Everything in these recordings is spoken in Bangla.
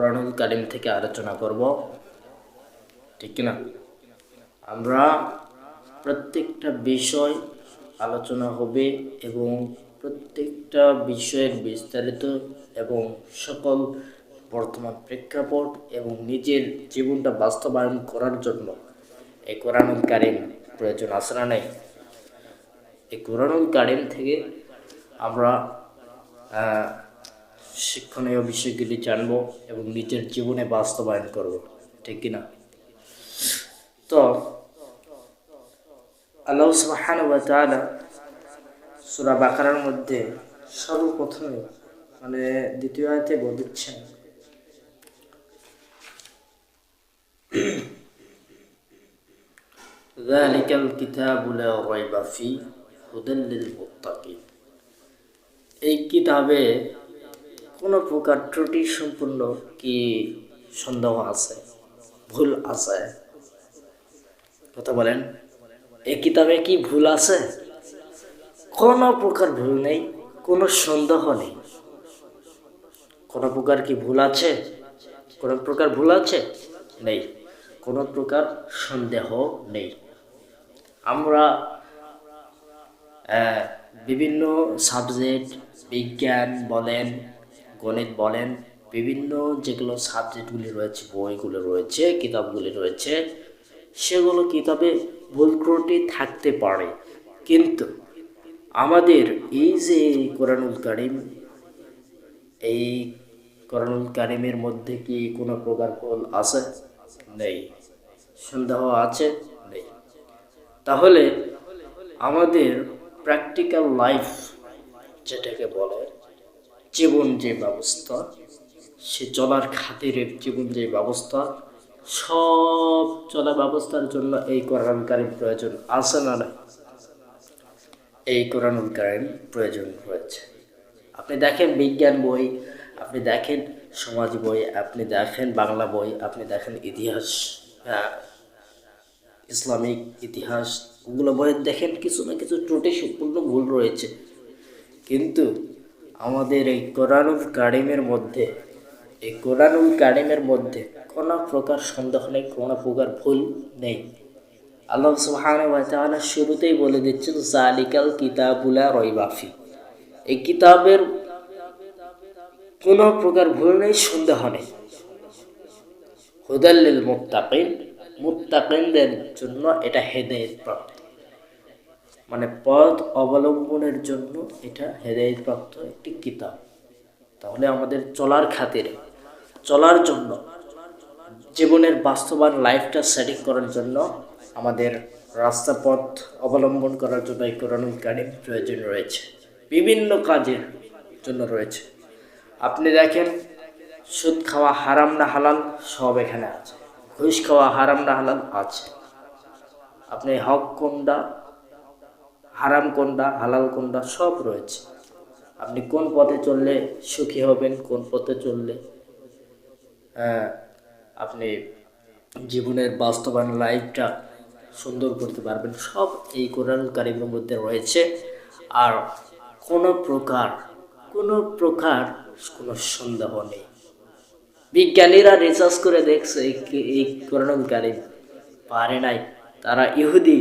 কোরআনুল কারিম থেকে আলোচনা করব। ঠিক কিনা? আমরা প্রত্যেকটা বিষয় আলোচনা হবে এবং প্রত্যেকটা বিষয়ের বিস্তারিত এবং সকল বর্তমান প্রেক্ষাপট এবং নিজের জীবনটা বাস্তবায়ন করার জন্য এই কোরআনুল কারিম প্রয়োজন না নেই? এই কোরআনুল কারিম থেকে আমরা শিক্ষণীয় বিষয়গুলি জানবো এবং নিজের জীবনে বাস্তবায়ন করব ঠিক কিনা তো আল্লাহ সুবহানাহু ওয়া তাআলা সূরা বাকারার মধ্যে সর্বপ্রথমে মানে দ্বিতীয় আয়াতে বলছেন ذلك الكتاب لا ريب فيه هدى للمتقين এই কিতাবে কোনো প্রকার ত্রুটি সম্পূর্ণ কি সন্দেহ আছে? ভুল আছে? কথা বলেন। এই কিতাবে কি ভুল আছে? কোনো প্রকার ভুল নেই, কোনো সন্দেহ নেই। কোনো প্রকার কি ভুল আছে? কোনো প্রকার ভুল আছে? নেই। কোনো প্রকার সন্দেহ নেই। আমরা বিভিন্ন সাবজেক্ট বিজ্ঞান বলেন গণিত বলেন, বিভিন্ন যেগুলো সাবজেক্টগুলি রয়েছে, বইগুলো রয়েছে, কিতাবগুলি রয়েছে, সেগুলো কিতাবে ভুল ত্রুটি থাকতে পারে। কিন্তু আমাদের এই যে কোরআনুল কারিম, এই কোরআনুল কারিমের মধ্যে কি কোনো প্রকার ভুল আছে? নেই। সন্দেহ আছে? নেই। তাহলে আমাদের প্র্যাকটিক্যাল লাইফ যেটাকে বলে জীবন যে ব্যবস্থা সে চলার খাতিরে জীবন যে ব্যবস্থা সব চলা ব্যবস্থার জন্য এই কোরআন কারিম প্রয়োজন আছে না এই কোরআনুল কারিম প্রয়োজন রয়েছে। আপনি দেখেন বিজ্ঞান বই আপনি দেখেন সমাজ বই আপনি দেখেন বাংলা বই আপনি দেখেন ইতিহাস হ্যাঁ, ইসলামিক ইতিহাস ওগুলো বই দেখেন কিছু না কিছু ত্রুটি সম্পূর্ণ ভুল রয়েছে। কিন্তু আমাদের এই কোরআনুল কারিমের মধ্যে, এই কোরআনুল কারিমের মধ্যে কোনো প্রকার সন্দেহ নেই, কোনো প্রকার ভুল নেই। আল্লাহ তাআলা শুরুতেই বলে দিচ্ছেন জালিকাল কিতাবুলা রয়বাফি এই কিতাবের কোনো প্রকার ভুল নেই, সন্দেহ নেই। হুদাল্লিল মুত্তাকিন, মুত্তাকিনদের জন্য এটা হেদায়েত প্রাপ্ত। মানে পথ অবলম্বনের জন্য এটা হেদায়েত প্রাপ্ত একটি কিতাব। তাহলে আমাদের চলার খাতিরে, চলার জন্য, জীবনের বাস্তবায়ন লাইফটা সেটিং করার জন্য আমাদের রাস্তা পথ অবলম্বন করার জন্য এই কোরআনুল কারিম প্রয়োজন রয়েছে। বিভিন্ন কাজের জন্য রয়েছে। আপনি দেখেন, সুদ খাওয়া হারাম না হালাল সব এখানে আছে। ঘুষ খাওয়া হারাম না হালাল আছে। আপনি হক কোনটা হারাম কোনটা, হালাল কোনটা, সব রয়েছে। আপনি কোন পথে চললে সুখী হবেন, কোন পথে চললে আপনি জীবনের বাস্তবায়ন লাইফটা সুন্দর করতে পারবেন, সব এই কোরআন কারিমের মধ্যে রয়েছে। আর কোনো প্রকার কোনো প্রকার কোনো সন্দেহ নেই। বিজ্ঞানীরা রিসার্চ করে দেখছে, এই কোরআন কারিম পারে নাই। তারা ইহুদি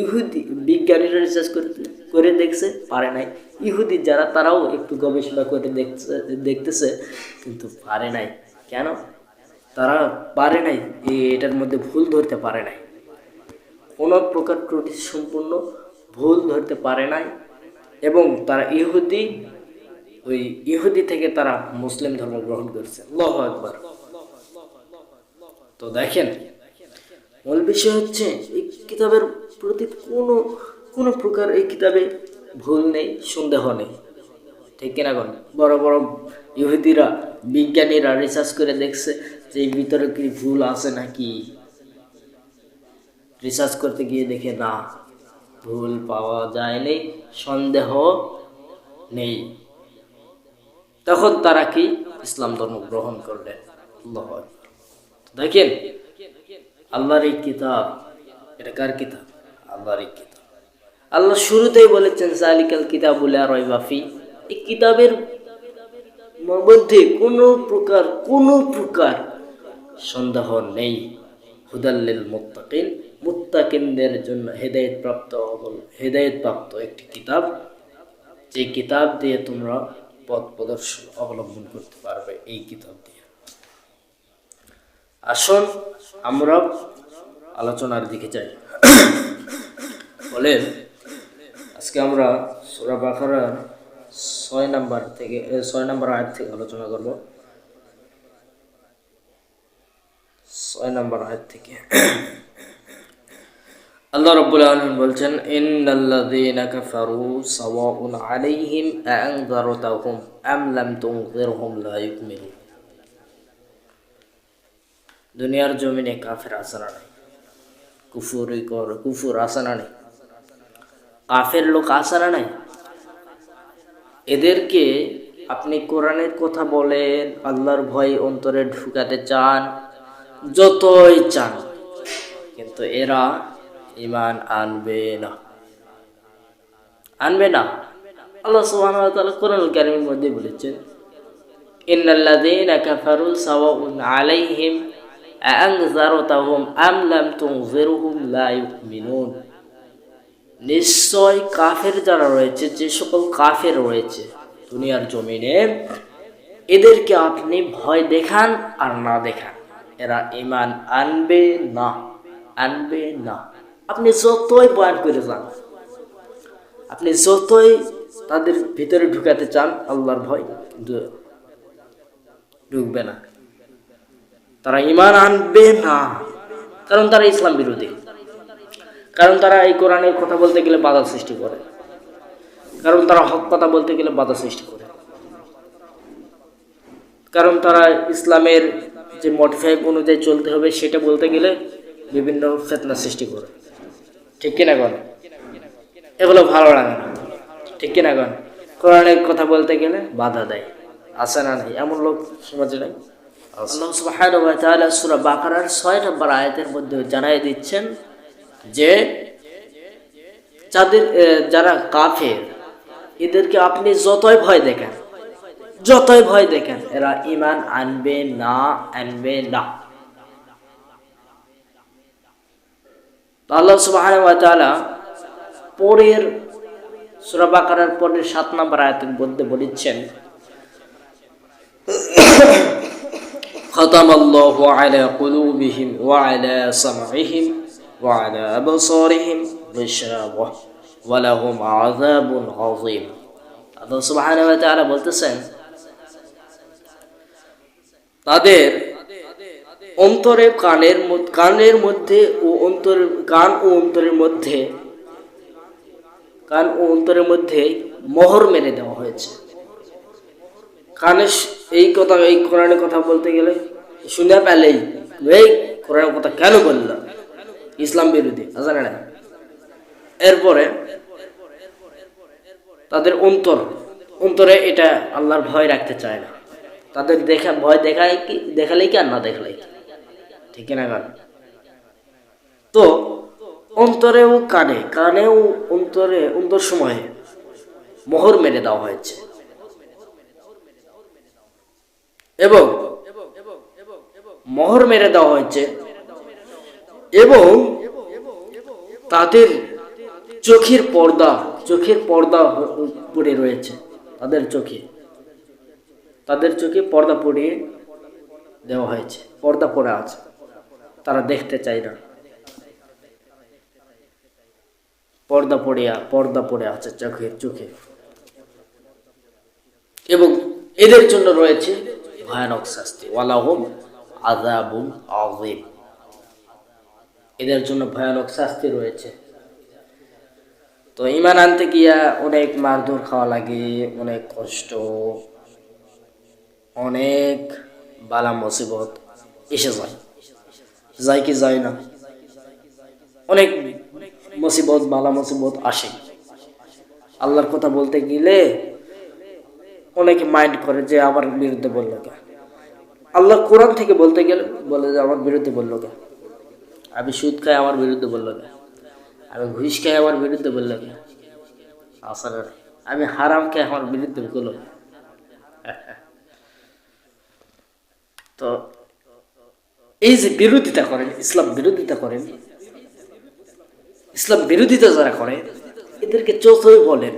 ইহুদি বিজ্ঞানীরা রিসার্চ করে দেখছে, পারে নাই। ইহুদি যারা, তারাও একটু গবেষণা করে দেখছে, দেখতেছে, কিন্তু পারে নাই। কেন? তারা পারে নাই এটার মধ্যে ভুল ধরতে পারে নাই। কোনো প্রকার ত্রুটি সম্পূর্ণ ভুল ধরতে পারে নাই, এবং তারা ইহুদি, ওই ইহুদি থেকে তারা মুসলিম ধর্ম গ্রহণ করছে। আল্লাহু আকবার। তো দেখেন, মূল বিষয় হচ্ছে, এই কিতাবের প্রতি কোনো কোনো প্রকার এই কিতাবে ভুল নেই, সন্দেহ নেই। ঠিক কিনা কোন বড় বড় ইহুদিরা, বিজ্ঞানীরা রিসার্চ করে দেখছে যে এই ভিতরে কি ভুল আছে নাকি। রিসার্চ করতে গিয়ে দেখে, না, ভুল পাওয়া যায়নি সন্দেহ নেই। তখন তারা কি? ইসলাম ধর্ম গ্রহণ করলেন। দেখেন, আল্লাহর এই কিতাব, এটা কার কিতাব? আল্লাহর কিতাব আল্লাহ শুরুতেই বলেছেন, জালিকাল কিতাবুল রয়বাফি এই কিতাবের মধ্যে কোনো প্রকার কোনো প্রকার সন্দেহ নেই। হুদাল্লিল মুত্তাকিন। মুত্তাকিনদের জন্য হেদায়েত প্রাপ্ত হেদায়েত প্রাপ্ত একটি কিতাব। যে কিতাব দিয়ে তোমরা পথ প্রদর্শন অবলম্বন করতে পারবে এই কিতাব দিয়ে। আসুন, আমরা আলোচনার দিকে যাই। বলেন, আজকে আমরা সুরা বাখারার ছয় নাম্বার থেকে ছয় নাম্বার আয়াত থেকে আলোচনা করব। ছয় নাম্বার আয়াত থেকে। আল্লাহ রাব্বুল আলামিন বলছেন, ইন্নাল্লাযীনা কাফারু সাওয়াউন আলাইহিম আ'আনযারতাহুম আম লাম তুনযিরহুম লা ইউমিনুন. দুনিয়ার জমিনে কাফের আসানা নাই? কুফুরি কর, কুফুর আসানা নেই? কাফের লোক আসানা নাই এদেরকে আপনি কোরআনের কথা বলেন, আল্লাহর ভয় অন্তরে ঢুকাতে চান, যতই চান। কিন্তু এরা ইমান আনবে না। আনবে না। আল্লাহ তাআলা কোরআনুল কারীমের মধ্যে বলেছেন, ইন্নাল্লাযীনা আলাইহিম আম লাম ইউমিনুন। নিশ্চয় কাফের যারা রয়েছে, যে সকল কাফের রয়েছে দুনিয়ার জমিনে, এদেরকে আপনি ভয় দেখান আর না দেখান। এরা ইমান আনবে না আনবে না। আপনি যতই বয়ান করে যান, আপনি যতই তাদের ভিতরে ঢুকাতে চান, আল্লাহর ভয় কিন্তু ঢুকবে না। তারা ইমান আনবে না, কারণ তারা ইসলাম বিরোধী। কারণ তারা এই কোরআনের কথা বলতে গেলে বাধা সৃষ্টি করে। কারণ তারা হক কথা বলতে গেলে বাধা সৃষ্টি করে। কারণ তারা ইসলামের যে মডিফাই অনুযায়ী চলতে হবে সেটা বলতে গেলে বিভিন্ন ফেতনা সৃষ্টি করে। ঠিক কিনা গণ? এগুলো ভালো লাগে না। ঠিক কিনা গণ? কোরআনের কথা বলতে গেলে বাধা দেয়। আসে না নাই? এমন লোক সমাজে নাই? আল্লাহ সুবহানাহু ওয়া তাআলা সূরা বাকারার 6 নম্বর আয়াতের মধ্যে জানাই দিচ্ছেন যে যাদের এ, যারা কাফের এদেরকে আপনি যতই ভয় দেখেন যতই ভয় দেখেন এরা ইমান আনবে না আনবে না তো আল্লাহ সুবহানাহু ওয়া তাআলা পরের সূরা বাকারার পরের সাত নম্বর আয়াতের মধ্যে বলেছেন ختم الله على قلوبهم وعلى سمعهم وعلى أبصارهم غشاوة ولهم عذاب عظيم আল্লাহ সুবহানাহু ওয়া তাআলা বলতেছেন তাদের অন্তরে কানের মধ্যে কানের মধ্যে ও অন্তরের কান ও অন্তরের মধ্যে কান ও অন্তরের মধ্যে মোহর মেরে দেওয়া হয়েছে কানে শ- এই কথা এই কোরআনের কথা বলতে গেলে শুনে পেলেই এই কোরআনের কথা কেন বললাম ইসলাম বিরোধী জানে না এরপরে তাদের অন্তর, অন্তরে এটা আল্লাহর ভয় রাখতে চায় না। তাদের দেখা, ভয় দেখায় কি, দেখালেই কি আর না দেখালেই ঠিক না গান তো অন্তরেও কানে, কানেও অন্তরে, অন্তর সময়ে মোহর মেরে দেওয়া হয়েছে। এবং মোহর মেরে দেওয়া হয়েছে এবং তাদের চোখের পর্দা চোখের পর্দা পড়ে রয়েছে, তাদের চোখে। তাদের চোখে পর্দা পড়িয়ে দেওয়া হয়েছে, পর্দা পড়ে আছে। তারা দেখতে চায় না। পর্দা পড়িয়া পর্দা পড়ে আছে চোখের, চোখে। এবং এদের জন্য রয়েছে ভয়ানক শাস্তি। ওয়ালাহুম আজাবুল আযীম। এদের জন্য ভয়ানক শাস্তি রয়েছে। তো ইমান আনতে গিয়া অনেক মারধর খাওয়া লাগে, অনেক কষ্ট, অনেক বালা মুসিবত এসে যায়। যায় কি যায় না? অনেক মুসিবত, বালা মুসিবত আসে। আল্লাহর কথা বলতে গেলে অনেকে মাইন্ড করে যে, আমার বিরুদ্ধে বলল কে? আল্লাহ কোরআন থেকে বলতে গেলে বলে যে, আমার বিরুদ্ধে বলল কে? আমি সুদ খাই, আমার বিরুদ্ধে বলল কে আমি ঘুষ খাই, আমার বিরুদ্ধে বলল আসলে আমি হারাম খাই, আমার বিরুদ্ধে বলল তো এই যে বিরোধিতা করেন, ইসলাম বিরোধিতা করেন, ইসলাম বিরোধিতা যারা করে এদেরকে চতুই বলেন।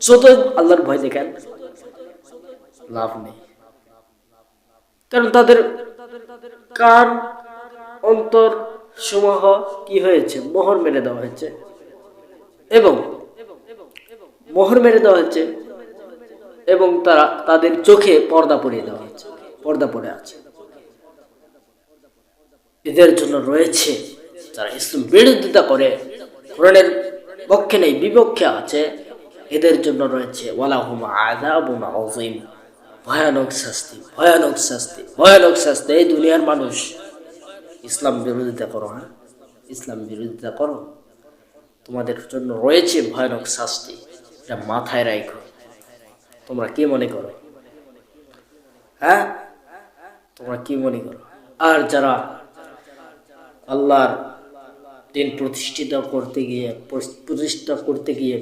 চতুই আল্লাহর ভয় দেখেন। লাভ নেই। কারণ তাদের কান, অন্তর সমূহ কি হয়েছে? মোহর মেরে দেওয়া হয়েছে। এবং মোহর মেরে দেওয়া হয়েছে এবং তারা তাদের চোখে পর্দা পরিয়ে দেওয়া হয়েছে। পর্দা পড়ে আছে। এদের জন্য রয়েছে, যারা ইসলাম বিরোধিতা করে, কোরআনের পক্ষে নেই, বিপক্ষে আছে, এদের জন্য রয়েছে, ওয়ালাহুম আযাবুন আযীম। ভয়ানক শাস্তি ভয়ানক শাস্তি ভয়ানক শাস্তি। এই দুনিয়ার মানুষ ইসলাম বিরোধিতা করো হ্যাঁ? ইসলাম বিরোধিতা করো। তোমাদের জন্য রয়েছে ভয়ানক শাস্তি, এটা মাথায় রাখো তোমরা কি মনে করো? হ্যাঁ? তোমরা কি মনে করো? আর যারা আল্লাহর দিন প্রতিষ্ঠিত করতে গিয়ে, প্রতিষ্ঠা করতে গিয়ে,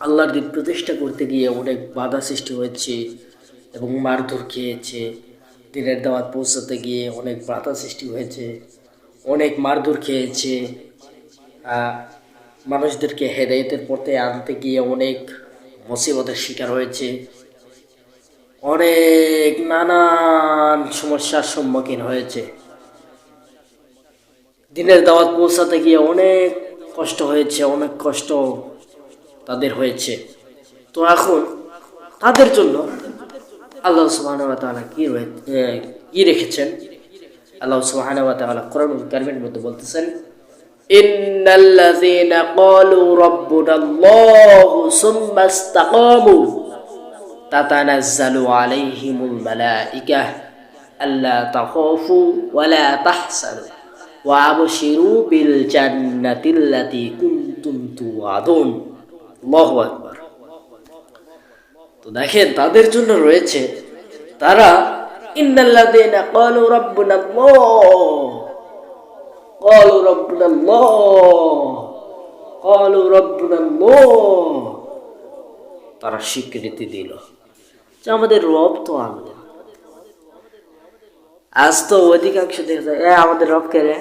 আল্লাহর দিন প্রতিষ্ঠা করতে গিয়ে অনেক বাধা সৃষ্টি হয়েছে এবং মারধর খেয়েছে দিনের দাওয়াত পৌঁছাতে গিয়ে অনেক বাধা সৃষ্টি হয়েছে, অনেক মারধর খেয়েছে মানুষদেরকে হেদায়তের পথে আনতে গিয়ে অনেক মুসিবতের শিকার হয়েছে। অনেক নানান সমস্যার সম্মুখীন হয়েছে। দিনের দাওয়াত পৌঁছাতে গিয়ে অনেক কষ্ট হয়েছে, অনেক কষ্ট তাদের হয়েছে। তো এখন তাদের জন্য আল্লাহ সুবহান কি কি রেখেছেন? আল্লাহ সুবহান কোরআন কারিমের মধ্যে বলতেছেন, ইন্নাল্লাযীনা ক্বালু রাব্বুনাল্লাহু সুম্মা ইসতাকামু তাতানাজ্জালু আলাইহিমুল মালাইকাহ আল্লা তাখাফু ওয়া লা তাহসানু ওয়া আবশিরু বিল জান্নাতিল্লাতী কুনতুম তুআদুন। আল্লাহু আকবার। তো দেখেন তাদের জন্য রয়েছে, তারা তারা স্বীকৃতি দিল। যে আমাদের রব তো আল্লাহ। আজ তো অধিকাংশ দেখা যায়, এ, আমাদের রব কে রে?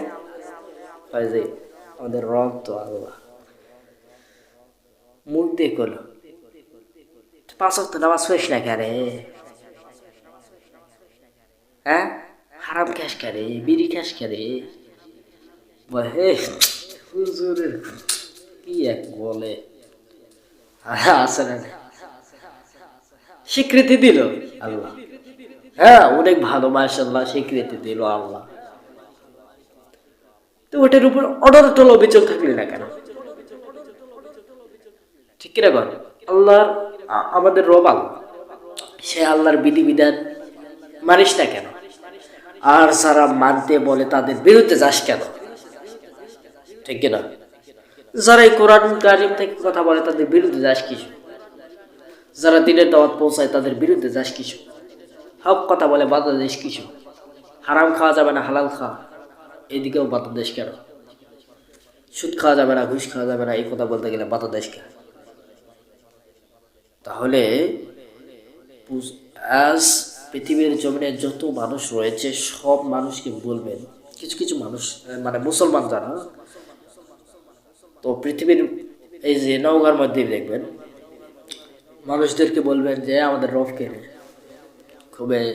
আমাদের রব তো আল্লাহ। মুখ দিয়ে করল পাঁচ অক্ট নামাজ না হ্যাঁ? হারাম বিড়ি হুজুরের কি এক বলে আছে না। স্বীকৃতি দিল আল্লাহ। হ্যাঁ অনেক ভালো মাসাল্লাহ স্বীকৃতি দিল আল্লাহ। তো ওটার উপর অর্ডার টল অবিচল থাকলে না কেন? ঠিক কিনা কর আল্লাহর আমাদের রব আল্লাহ। সে আল্লাহর বিধিবিধান মানিস না কেন? আর যারা মানতে বলে তাদের বিরুদ্ধে যাস কেন? ঠিক কিনা? যারা এই কোরআন কারিম থেকে কথা বলে তাদের বিরুদ্ধে যাস কিছু যারা দিনের দাওয়াত পৌঁছায় তাদের বিরুদ্ধে যাস কিছু হক কথা বলে বাধা দেশ কিছু হারাম খাওয়া যাবে না, হালাল খাওয়া? এদিকেও বাধা দেশ কেন? সুদ খাওয়া যাবে না, ঘুষ খাওয়া যাবে না, এই কথা বলতে গেলে বাধা দেশ কেন? তাহলে আজ পৃথিবীর জমিনে যত মানুষ রয়েছে, সব মানুষকে বলবেন, কিছু কিছু মানুষ মানে মুসলমান যারা, তো পৃথিবীর এই যে নওগাঁর মধ্যে দেখবেন, মানুষদেরকে বলবেন যে আমাদের রব কে খুবই,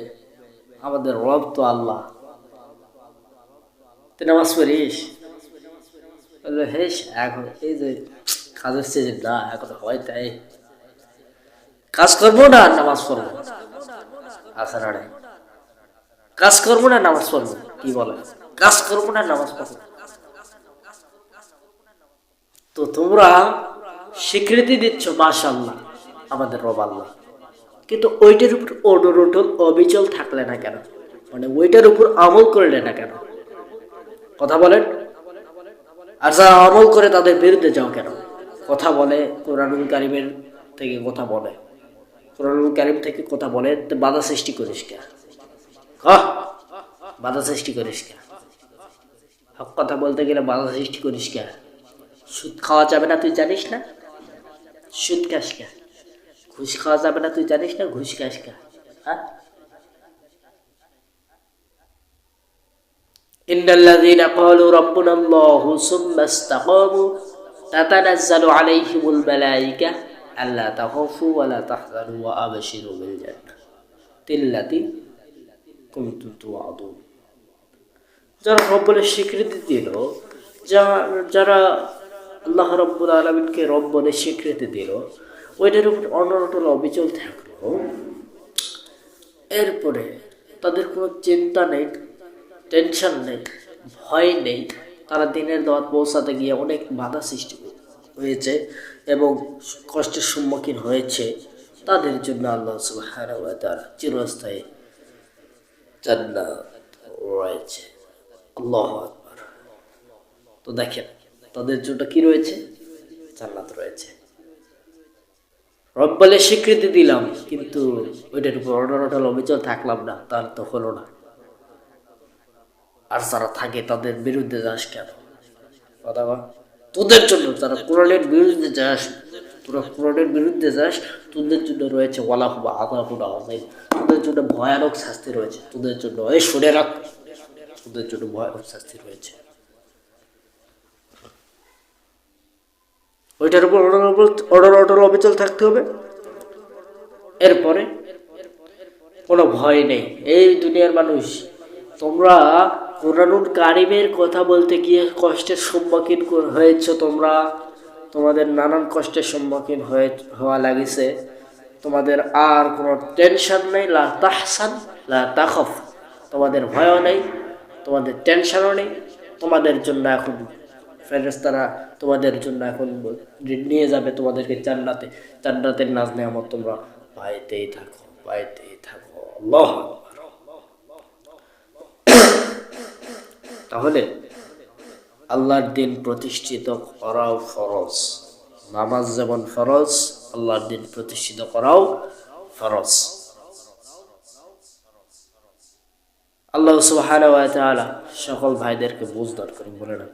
আমাদের রব তো আল্লাহ। তুই নামাজ পড়িস? হেস এখন এই যে কাজ হচ্ছে যে না, এখন হয় তাই। কাজ করব না, নামাজ পড়ব? আচ্ছা না কাজ করব না, নামাজ পড়ব? কি বলে? কাজ করব না, নামাজ পড়ব? তো তোমরা স্বীকৃতি দিচ্ছ মাশাল্লাহ আমাদের রব আল্লাহ। কিন্তু ওইটার উপর অডরটল অবিচল থাকলে না কেন? মানে ওইটার উপর আমল করলে না কেন? কথা বলেন? আর যারা আমল করে তাদের বিরুদ্ধে যাও কেন? কথা বলে, কোরআনুল কারিমের থেকে কথা বলে। কোরআনুল কারিম থেকে কথা বলে তো বাধা সৃষ্টি করিস কে কহ বাধা সৃষ্টি করিস কে হক কথা বলতে গেলে বাধা সৃষ্টি করিস কে সুদ খাওয়া যাবে না তুই জানিস না সুদ খাস কে ঘুষ খাওয়া যাবে না তুই জানিস না ঘুষ খাস কে হ্যাঁ إن الذين قالوا ربنا الله ثم استقاموا تتنزل عليهم الملائكة আল্লাহ তাহফু আল্লাহ তাহজানু আবশির তিল্লাতি কুমতুয়াদুন যারা রব্বলের স্বীকৃতি দিল যারা আল্লাহ রব্বুল আলমিনকে রব্বলের স্বীকৃতি দিল, ওইটার উপর অনটল অবিচল থাকল। এরপরে তাদের কোনো চিন্তা নেই, টেনশন নেই, ভয় নেই। তারা দিনের দাওয়াত পৌঁছাতে গিয়ে অনেক বাধা সৃষ্টি হয়েছে। এবং কষ্টের সম্মুখীন হয়েছে, তাদের জন্য আল্লাহ সুবহানাহু চিরস্থায়ী রয়েছে। তো দেখেন, তাদের জন্য কি রয়েছে? জান্নাত রয়েছে। রব বলে স্বীকৃতি দিলাম, কিন্তু ওইটার উপর অটল অবিচল থাকলাম না, তার তো হলো না। আর যারা থাকে তাদের বিরুদ্ধে যাস কেন? কথা? তোদের জন্য যারা কোরআনের বিরুদ্ধে যাস, তোরা কোরআনের বিরুদ্ধে যাস, তোদের জন্য রয়েছে ওয়ালা হুবা আদাবুল আযীম। তোদের জন্য ভয়ানক শাস্তি রয়েছে, তোদের জন্য। এই শুনে রাখ, তোদের জন্য ভয়ানক শাস্তি রয়েছে। ওইটার উপর অর্ডার অর্ডার অবিচল থাকতে হবে। এরপরে কোনো ভয় নেই। এই দুনিয়ার মানুষ, তোমরা কোরআনুল কারিমের কথা বলতে গিয়ে কষ্টের সম্মুখীন হয়েছ তোমরা। তোমাদের নানান কষ্টের সম্মুখীন হয়ে হওয়া লাগিছে। তোমাদের আর কোনো টেনশন নেই। লা তাহসান, লা তাখফ। তোমাদের ভয়ও নেই, তোমাদের টেনশনও নেই। তোমাদের জন্য এখন ফেরেস্তারা তোমাদের জন্য এখন নিয়ে যাবে তোমাদেরকে জান্নাতে। জান্নাতের নাজ নেয়ামত তোমরা পাইতেই থাকো পাইতেই থাকো। আল্লাহ আকবার। তাহলে আল্লাহর দিন প্রতিষ্ঠিত করাও ফরজ। নামাজ যেমন ফরজ, আল্লাহর দিন প্রতিষ্ঠিত করাও ফরজ। আল্লাহ সুবহানাহু সকল ভাইদেরকে বুঝ দরকার বলে না